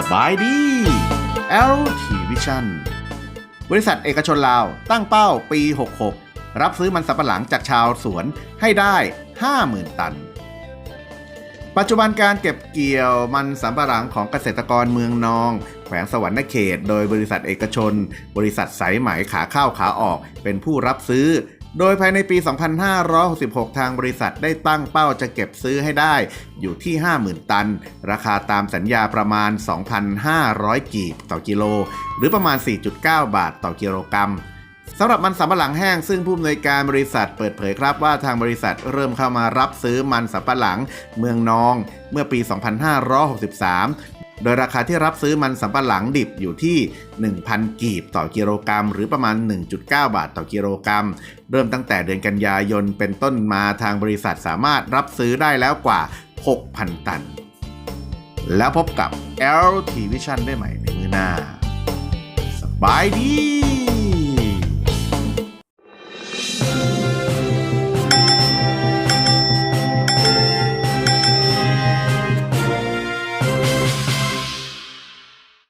สบายดี LT Vision บริษัทเอกชนลาวตั้งเป้าปี 66 รับซื้อมันสำปะหลังจากชาวสวนให้ได้ 50,000 ตัน ปัจจุบันการเก็บเกี่ยวมันสำปะหลังของเกษตรกรเมืองนอง แขวงสวรรณเขต โดยบริษัทเอกชน บริษัทสายไหมขาเข้าขาออกเป็นผู้รับซื้อ โดยภายในปี 2566 ทางบริษัทได้ตั้งเป้าจะเก็บซื้อให้ได้อยู่ที่ 50,000 ตัน ราคาตามสัญญาประมาณ 2,500 กีบต่อกิโล หรือประมาณ 4.9 บาทต่อกิโลกรัมสำหรับมันสำปะหลังแห้งซึ่งผู้อำนวยการบริษัทเปิดเผยครับว่าทางบริษัทเริ่มเข้ามารับซื้อมันสำปะหลังเมืองนอง เมื่อปี 2563 โดยราคาที่รับซื้อมันสำปะหลังดิบอยู่ที่ 1,000 กีบต่อกิโลกรัม หรือประมาณ 1.9 บาทต่อกิโลกรัม เริ่มตั้งแต่เดือนกันยายนเป็นต้นมาทางบริษัทสามารถรับซื้อได้แล้วกว่า 6,000 ตัน แล้วพบกับ LT Vision ได้ใหม่ในมือหน้า สบายดี